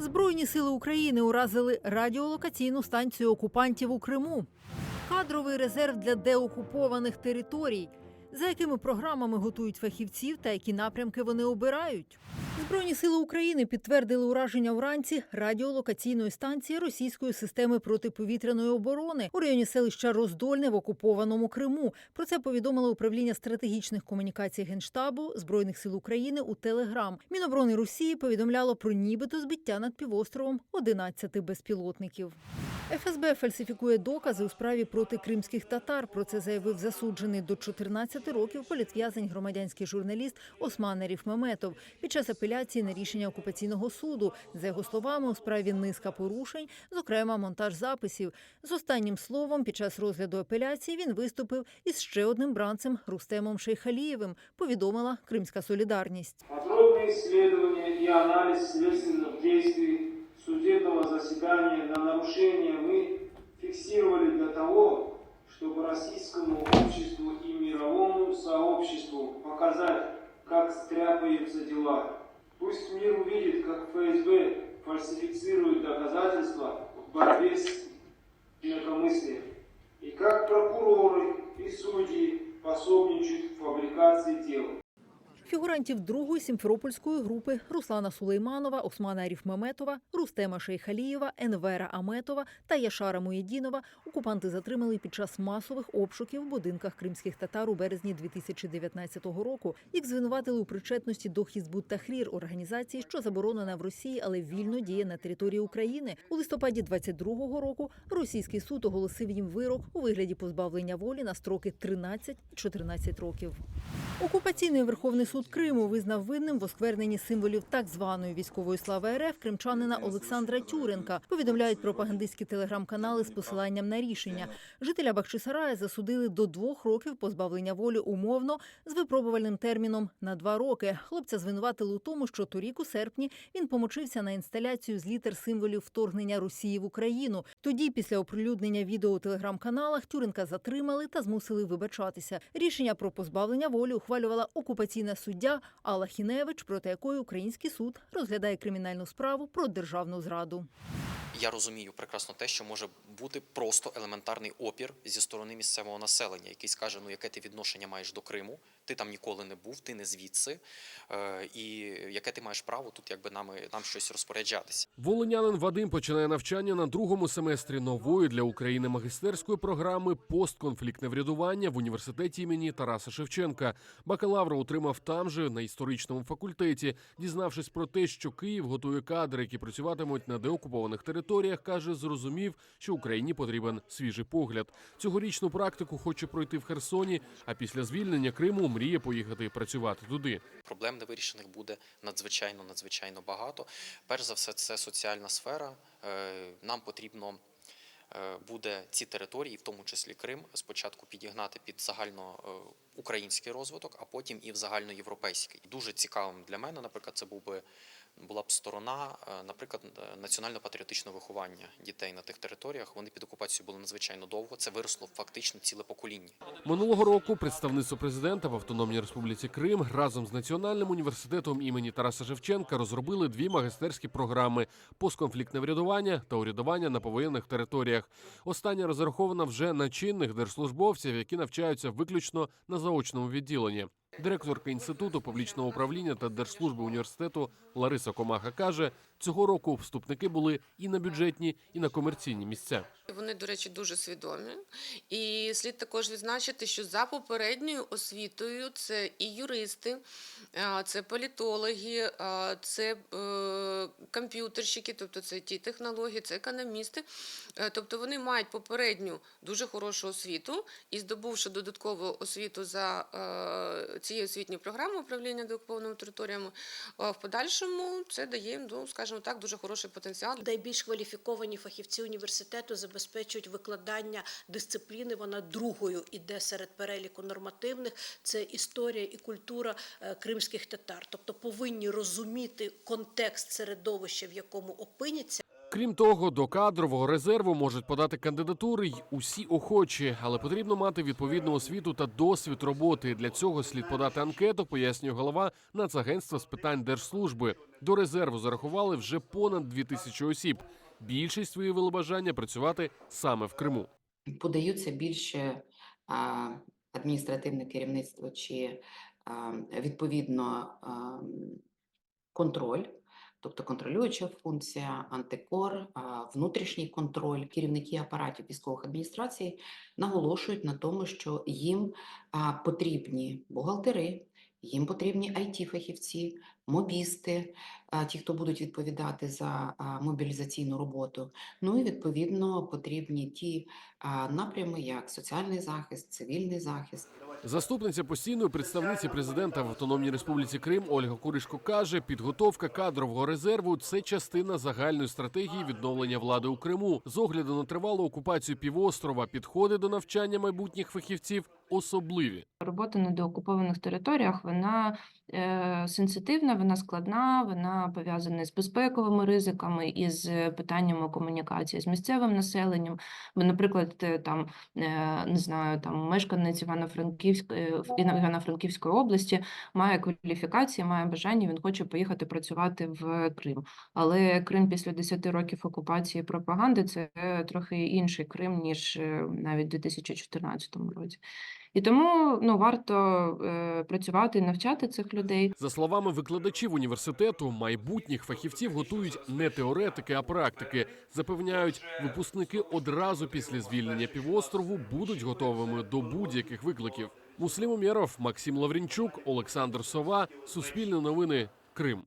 Збройні сили України уразили радіолокаційну станцію окупантів у Криму. Кадровий резерв для деокупованих територій. За якими програмами готують фахівців та які напрямки вони обирають? Збройні сили України підтвердили ураження вранці радіолокаційної станції російської системи протиповітряної оборони у районі селища Роздольне в окупованому Криму. Про це повідомило управління стратегічних комунікацій Генштабу Збройних сил України у Телеграм. Міноборони Росії повідомляло про нібито збиття над півостровом 11 безпілотників. ФСБ фальсифікує докази у справі проти кримських татар. Про це заявив засуджений до 14 років політв'язень громадянський журналіст Осман Аріф Меметов під час апеляції на рішення окупаційного суду. За його словами, у справі низка порушень, зокрема монтаж записів. З останнім словом, під час розгляду апеляції він виступив із ще одним бранцем Рустемом Шейхалієвим. Повідомила Кримська Солідарність. Подробное исследование и анализ следственных действий судебного заседания на нарушение мы фиксировали для того, чтобы российскому обществу и мировому сообществу показать, как стряпаются дела. Пусть мир увидит, как ФСБ фальсифицирует доказательства в борьбе с инакомыслием, и как прокуроры и судьи пособничают в фабрикации дел. Фігурантів другої сімферопольської групи Руслана Сулейманова, Османа Аріфмеметова, Рустема Шейхалієва, Енвера Аметова та Яшара Муєдінова окупанти затримали під час масових обшуків в будинках кримських татар у березні 2019 року. Їх звинуватили у причетності до Хізбут Тахрір організації, що заборонена в Росії, але вільно діє на території України. У листопаді 22-го року російський суд оголосив їм вирок у вигляді позбавлення волі на строки 13 і 14 років. Окупаційний Верховний суд Криму визнав винним в оскверненні символів так званої військової слави РФ кримчанина Олександра Тюренка. Повідомляють пропагандистські телеграм-канали з посиланням на рішення. Жителя Бахчисарая засудили до двох років позбавлення волі умовно з випробувальним терміном на два роки. Хлопця звинуватили у тому, що торік у серпні він помочився на інсталяцію з літер символів вторгнення Росії в Україну. Тоді, після оприлюднення відео у телеграм-каналах, Тюренка затримали та змусили вибачатися. Рішення про позбавлення волі ухвалювала окупаційна суддя Алла Хіневич, проти якої український суд розглядає кримінальну справу про державну зраду. Я розумію прекрасно те, що може бути просто елементарний опір зі сторони місцевого населення, який скаже, ну яке ти відношення маєш до Криму, ти там ніколи не був, ти не звідси, е, і яке ти маєш право тут, якби нами нам щось розпоряджатися. Волинянин Вадим починає навчання на другому семестрі нової для України магістерської програми постконфліктне врядування в університеті імені Тараса Шевченка. Бакалавра отримав там же на історичному факультеті. Дізнавшись про те, що Київ готує кадри, які працюватимуть на деокупованих територіях, каже, зрозумів, що Україні потрібен свіжий погляд. Цьогорічну практику хоче пройти в Херсоні. А після звільнення Криму мріє поїхати працювати туди. Проблем невирішених буде надзвичайно надзвичайно багато. Перш за все, це соціальна сфера. Е, Нам потрібно. е, Буде ці території, в тому числі Крим, спочатку підігнати під загальноукраїнський розвиток, а потім і в загальноєвропейський. Дуже цікавим для мене, наприклад, це був би була б сторона, е, наприклад, е, національно-патріотичного виховання дітей на тих територіях. Вони під окупацією були надзвичайно довго. Це виросло фактично ціле покоління. Минулого року представництво президента в Автономній Республіці Крим разом з Національним університетом імені Тараса Шевченка розробили дві магістерські програми: постконфліктне врядування та урядування на повоєнних територіях. Остання розрахована вже на чинних держслужбовців, які навчаються виключно на заочному відділенні. Директорка інституту публічного управління та держслужби університету Лариса Комаха каже, цього року вступники були і на бюджетні, і на комерційні місця. Вони, до речі, дуже свідомі. І слід також відзначити, що за попередньою освітою це і юристи, це політологи, це е, комп'ютерщики, тобто це ті технології, це економісти. Е, Тобто вони мають попередню дуже хорошу освіту і здобувши додаткову освіту за е, цією освітньою програмою управління деокупованими територіями, в подальшому це дає їм, ну, скажімо так, дуже хороший потенціал. Найбільш кваліфіковані фахівці університету забезпечують викладання дисципліни. Вона другою іде серед переліку нормативних. Це історія і культура е, кримських татар. Тобто повинні розуміти контекст середовища, в якому опиняться. Крім того, до кадрового резерву можуть подати кандидатури й усі охочі, але потрібно мати відповідну освіту та досвід роботи. Для цього слід подати анкету, пояснює голова Нацагентства з питань держслужби. До резерву зарахували вже понад дві тисячі осіб. Більшість виявили бажання працювати саме в Криму. подаються більше а, адміністративне керівництво чи а, відповідно а, контроль, тобто контролююча функція, антикор, внутрішній контроль, керівники апаратів військових адміністрацій наголошують на тому, що їм потрібні бухгалтери, їм потрібні it фахівці мобісти, ті, хто будуть відповідати за мобілізаційну роботу. Ну і відповідно потрібні ті напрями, як соціальний захист, цивільний захист. Заступниця постійної представниці президента в Автономній Республіці Крим Ольга Куришко каже, підготовка кадрового резерву це частина загальної стратегії відновлення влади у Криму. З огляду на тривалу окупацію півострова, підходи до навчання майбутніх фахівців особливі. Робота на деокупованих територіях вона е, сенситивна, вона складна, вона пов'язана з безпековими ризиками і з питаннями комунікації з місцевим населенням. Бо, наприклад, е, там е, не знаю, там мешканець Івано-Франківської в Івано-Франківської області має кваліфікації, має бажання, він хоче поїхати працювати в Крим. Але Крим після 10 років окупації і пропаганди це трохи інший Крим ніж е, навіть у 2014 році. І тому ну варто е, працювати і навчати цих людей. За словами викладачів університету, майбутніх фахівців готують не теоретики, а практики. Запевняють, випускники одразу після звільнення півострову будуть готовими до будь-яких викликів. Муслім Умєров, Максим Лаврінчук, Олександр Сова, Суспільне новини, Крим.